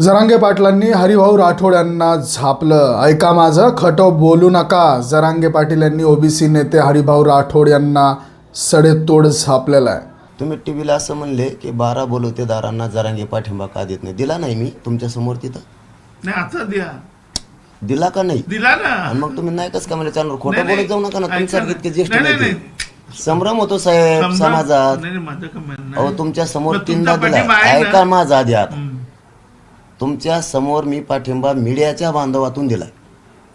जरांगे पाटलांनी हरिभाऊ राठोड यांना झापलं ऐका माझं खटं बोलू नका जरांगे पाटील यांनी ओबीसी नेते हरिभाऊ राठोड यांना सडेतोड झापलेला आहे तुम्ही टी व्हीला असं म्हणले की बारा बोलवतेदारांना जरांगे पाठिंबा का देत नाही दिला नाही मी तुमच्यासमोर तिथं नाही आता द्या दिला का नाही दिला ना आणि मग तुम्ही नाही कसं का म्हणजे चॅनल खोटं बोलत जाऊ नका ना ऐका तुमच्या ना. इतके ज्येष्ठ नाही, नाही, नेते. नाही. संभ्रम होतो साहेब समजा- समाजात नाही नाही, माझं काय म्हणणं अहो. तुमच्यासमोर तीनदा दिला पाठिंबा आहे ना? ऐका माझा आधी आता. तुमच्यासमोर मी पाठिंबा मीडियाच्या बांधवातून दिलाय.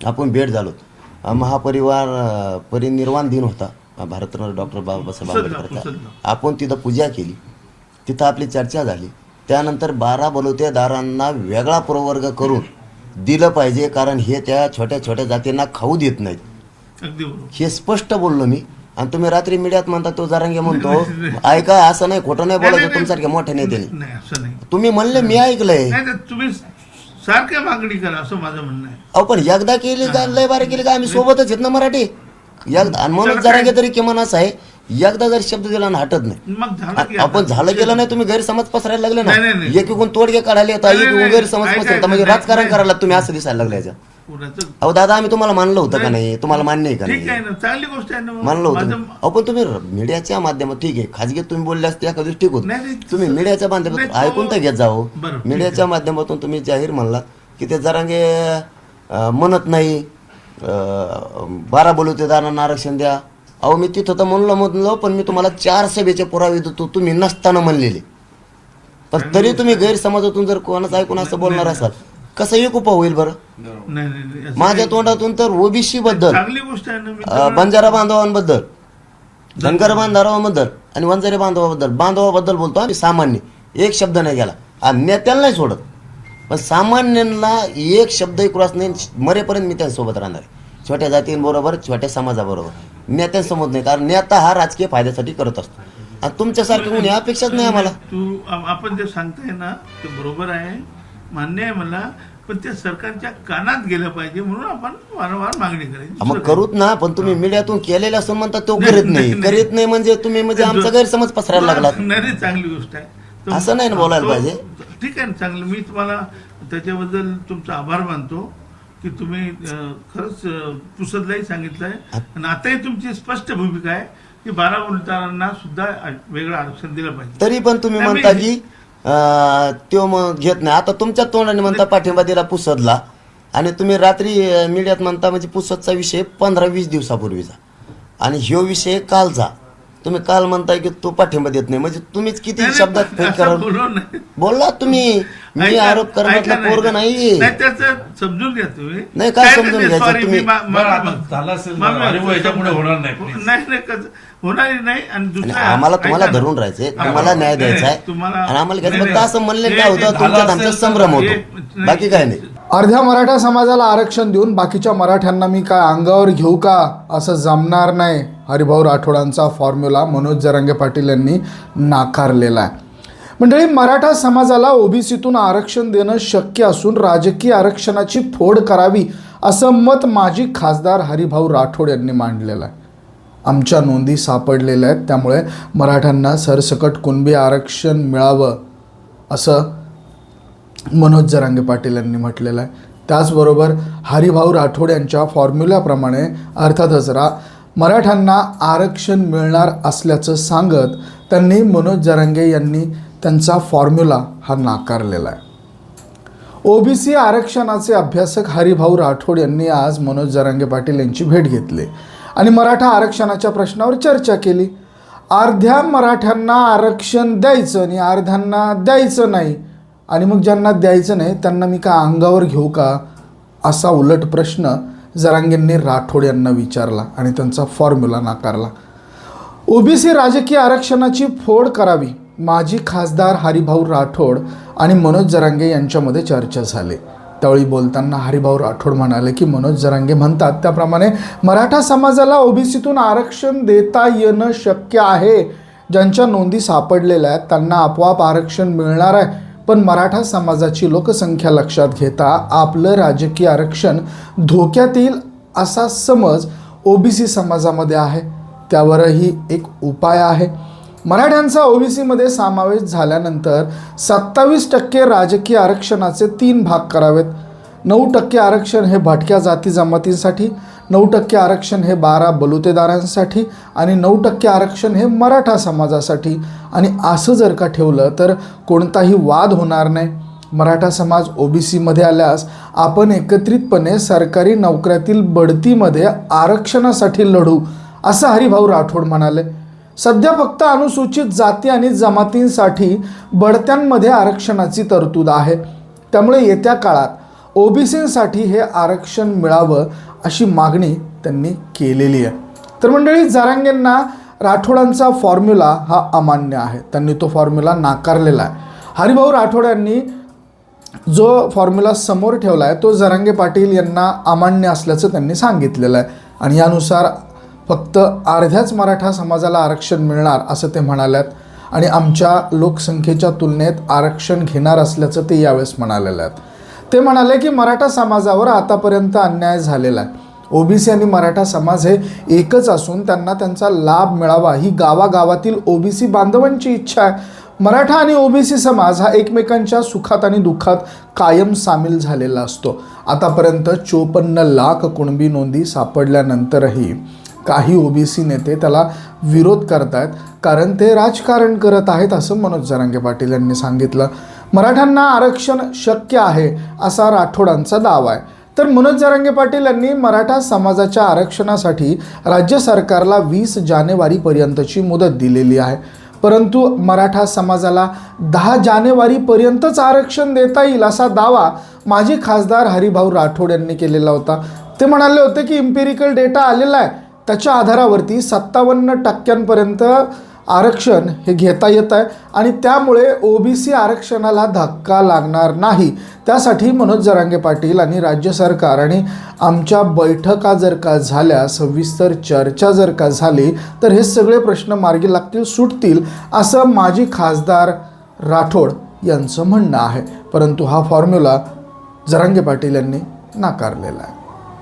आपण भेट झालो. महापरिवार परिनिर्वाण दिन होता. भारतरत्न डॉक्टर बाबासाहेब आंबेडकरचा. आपण तिथं पूजा केली. तिथं आपली चर्चा झाली. त्यानंतर बारा बलवतेदारांना वेगळा प्रवर्ग करून दिलं पाहिजे कारण हे त्या छोट्या छोट्या जातींना खाऊ देत नाहीत. हे स्पष्ट बोललो मी. आणि तुम्ही रात्री मीडियात म्हणता तो जरांगे म्हणतो. ऐका असं नाही खोटं नाही बोलायचं तुमच्यासारख्या मोठ्या नेत्याने नाही असं नाही. तुम्ही म्हणले मी ऐकलंय. नाही तर तुम्ही सारख्या मागणी करा असं माझं म्हणणं आहे. अहो पण एकदा केली का लय बारे केली का आम्ही सोबतच आहेत ना मराठी? एकदा आणि म्हणून चला जरा काय? तरी किमान असं आहे एकदा जर शब्द दिला ना हटत नाही. मग झालं की आ- आपण. झालं गेलं नाही तुम्ही गैरसमज पसरायला लागले नाही, नाही, ना नाही. एकीकडून तोडगे काढायला येतात नाही, नाही, एकीकडून नाही. गैरसमज ऐका, पसरतात म्हणजे राजकारण नाही. करायला तुम्ही असं दिसायला लागले याच्या पुराचं- अहो दादा आम्ही तुम्हाला मानलं होतं का नाही. तुम्हाला मान्य आहे का ठीक आहे नाही? ना चांगली गोष्ट आहे ना. मानलं होतं माझं- अहो पण तुम्ही मीडियाच्या माध्यमात ठीक आहे खाजगीत तुम्ही बोलले असते दिवशी ठीक होत नाही, नाही. तुम्ही मीडियाच्या नाही, माध्यमातून तो- ऐकून तर घेत जाओ बरं, ठीक मीडियाच्या माध्यमातून तुम्ही जाहीर म्हणला की ते जरांगे अं, म्हणत नाही. अं, बारा बोलवतेदारांना आरक्षण द्या. अहो मी तिथं तर म्हणलं म्हणलो पण मी तुम्हाला चार सभेचे पुरावे देतो तुम्ही नसताना म्हणलेले. पण तरी तुम्ही गैरसमाजातून जर कोणाच ऐकून असं बोलणार असाल कसं एक उपा होईल बरं. नाही नाही, नाही असं माझ्या. तोंडातून तर ओबीसी बद्दल चांगली गोष्ट आहे ना मी अ, बंजारा बांधवांबद्दल धनगर बांधवांबद्दल आणि वंजारी बांधवाबद्दल बांधवाबद्दल बोलतो आम्ही सामान्य एक शब्द नाही गेला. आणि नेत्याला नाही सोडत. पण सामान्यांना एक शब्दही क्रॉस नाही मरेपर्यंत मी त्यांच्यासोबत राहणार आहे. छोट्या जातींबरोबर छोट्या समाजाबरोबर. नेत्यांसमोर नाही कारण नेता हा राजकीय फायद्यासाठी करत असतो. आणि तुमच्यासारखं कोणी अपेक्षाच नाही आम्हाला. तू आ- आपण जे सांगताय ना ते बरोबर आहे. मान्य आहे मला पण ते सरकारच्या कानात गेलं पाहिजे म्हणून आपण वारंवार मागणी करायची. मग करूत ना पण तुम्ही मीडियातून केलेलं असून म्हणता तो करीत नाही. करीत नाही म्हणजे तुम्ही म्हणजे आमचा गैरसमज पसरायला लागला नाही नाही, चांगली गोष्ट आहे. असं नाही ना बोलायला पाहिजे. ठीक आहे ना चांगलं. मी तुम्हाला त्याच्याबद्दल तुमचा आभार मानतो की तुम्ही खरंच पुसदलाही सांगितलंय. आणि आताही तुमची स्पष्ट भूमिका आहे की बारा उलटारांना सुद्धा वेगळं आरक्षण दिलं पाहिजे. तरी पण तुम्ही म्हणता की त्यो मग घेत नाही. आता तुमच्या तोंडाने म्हणता पाठिंबा दिला पुसदला. आणि तुम्ही रात्री मीडियात म्हणता म्हणजे पुसदचा विषय पंधरा वीस दिवसापूर्वीचा. आणि ह्यो विषय कालचा. तुम्ही काल म्हणताय की तो पाठिंबा देत नाही. म्हणजे तुम्हीच किती शब्दात फेक करा. बोलला तुम्ही. मी आरोप करण्यातला पोरग नाही समजून घ्या तुम्ही. नाही, काय समजून नाही, घ्यायचं? तुम्ही- होणार नाही, please. नाही नाही कसं- होणार नाही आणि आणि दुसरं आम्हाला तुम्हाला. धरून राहायचंय. तुम्हाला न्याय नाही, द्यायचा आहे तुम्हाला आणि आम्हाला घ्यायचं. फक्त असं म्हणले नाही, काय होतं. तुमच्यात झालं आमचा संभ्रम हे- होतो. बाकी काय नाही. अर्ध्या मराठा समाजाला आरक्षण देऊन बाकीच्या मराठ्यांना मी काय अंगावर घेऊ का असं जमणार नाही हरिभाऊ राठोडांचा फॉर्म्युला मनोज जरांगे पाटील यांनी नाकारलेला आहे. मंडळी मराठा समाजाला ओबीसीतून आरक्षण देणं शक्य असून राजकीय आरक्षणाची फोड करावी असं मत माजी खासदार हरिभाऊ राठोड यांनी मांडलेलं आहे. आमच्या नोंदी सापडलेल्या आहेत त्यामुळे मराठ्यांना सरसकट कुणबी आरक्षण मिळावं असं मनोज जरांगे पाटील यांनी म्हटलेलं आहे. त्याचबरोबर हरिभाऊ राठोड यांच्या फॉर्म्युल्याप्रमाणे अर्थातच रा मराठ्यांना आरक्षण मिळणार असल्याचं सांगत त्यांनी मनोज जरांगे यांनी त्यांचा फॉर्म्युला हा नाकारलेला आहे. ओबीसी आरक्षणाचे अभ्यासक हरिभाऊ राठोड यांनी आज मनोज जरांगे पाटील यांची भेट घेतली आणि मराठा आरक्षणाच्या प्रश्नावर चर्चा केली. अर्ध्या मराठ्यांना आरक्षण द्यायचं आणि अर्ध्यांना द्यायचं नाही. आणि मग ज्यांना द्यायचं नाही त्यांना मी का अंगावर घेऊ का? असा उलट प्रश्न जरांगेंनी राठोड यांना विचारला आणि त्यांचा फॉर्म्युला नाकारला. ओबीसी राजकीय आरक्षणाची फोड करावी माजी खासदार हरिभाऊ राठोड आणि मनोज जरांगे यांच्यामध्ये चर्चा झाली. त्यावेळी बोलताना हरिभाऊ राठोड म्हणाले की मनोज जरांगे म्हणतात त्याप्रमाणे मराठा समाजाला ओबीसीतून आरक्षण देता येणं शक्य आहे. ज्यांच्या नोंदी सापडलेल्या आहेत त्यांना आपोआप आरक्षण मिळणार आहे. पण मराठा समाजाची लोकसंख्या लक्षात घेता आपलं राजकीय आरक्षण धोक्यात येईल असा समज ओबीसी समाजामध्ये आहे. त्यावरही एक उपाय आहे. मराठ्यांचा ओबीसीमध्ये समावेश झाल्यानंतर सत्तावीस टक्के राजकीय आरक्षणाचे तीन भाग करावेत. नऊ टक्के आरक्षण हे भटक्या जाती जमातींसाठी नऊ टक्के आरक्षण हे बारा बलुतेदारांसाठी आणि नऊ टक्के आरक्षण हे मराठा समाजासाठी. आणि असं जर का ठेवलं तर कोणताही वाद होणार नाही. मराठा समाज ओबीसीमध्ये आल्यास आपण एकत्रितपणे सरकारी नोकऱ्यातील बढतीमध्ये आरक्षणासाठी लढू असं हरिभाऊ राठोड म्हणाले. सध्या फक्त अनुसूचित जाती आणि जमातींसाठी बढत्यांमध्ये आरक्षणाची तरतूद आहे. त्यामुळे येत्या काळात ओबीसींसाठी हे आरक्षण मिळावं अशी मागणी त्यांनी केलेली आहे. तर मंडळी जरांगेंना राठोडांचा फॉर्म्युला हा अमान्य आहे. त्यांनी तो फॉर्म्युला नाकारलेला आहे. हरिभाऊ राठोड यांनी जो फॉर्म्युला समोर ठेवला आहे तो जरांगे पाटील यांना अमान्य असल्याचं त्यांनी सांगितलेलं आहे. आणि यानुसार फक्त अर्ध्याच मराठा समाजाला आरक्षण मिळणार असं ते म्हणाल्यात आणि आमच्या लोकसंख्येच्या तुलनेत आरक्षण घेणार असल्याचं ते यावेळेस म्हणालेलं आहेत. ते म्हणाले की मराठा समाजावर आतापर्यंत अन्याय झालेला आहे. ओबीसी आणि मराठा समाज हे एकच असून त्यांना त्यांचा लाभ मिळावा ही गावागावातील ओबीसी बांधवांची इच्छा आहे. मराठा आणि ओबीसी समाज हा एकमेकांच्या सुखात आणि दुःखात कायम सामील झालेला असतो. आतापर्यंत चोपन्न लाख कुणबी नोंदी सापडल्यानंतरही काही ओबीसी नेते त्याला विरोध करतायत कारण ते राजकारण करत आहेत असं मनोज जरांगे पाटील यांनी सांगितलं. मराठ्यांना आरक्षण शक्य आहे असा राठोडांचा दावा आहे. तर मनोज जरांगे पाटील यांनी मराठा समाजाच्या आरक्षणासाठी राज्य सरकारला वीस जानेवारीपर्यंतची मुदत दिलेली आहे. परंतु मराठा समाजाला दहा जानेवारीपर्यंतच आरक्षण देता येईल असा दावा माजी खासदार हरिभाऊ राठोड यांनी केलेला होता. ते म्हणाले होते की इम्पेरिकल डेटा आलेला आहे. त्याच्या आधारावरती सत्तावन्न टक्क्यांपर्यंत आरक्षण हे घेता येत आहे आणि त्यामुळे ओ बी सी आरक्षणाला धक्का लागणार नाही. त्यासाठी मनोज जरांगे पाटील आणि राज्य सरकार आणि आमच्या बैठका जर का झाल्या सविस्तर चर्चा जर का झाली तर हे सगळे प्रश्न मार्गी लागतील सुटतील असं माजी खासदार राठोड यांचं म्हणणं आहे. परंतु हा फॉर्म्युला जरांगे पाटील यांनी नाकारलेला आहे.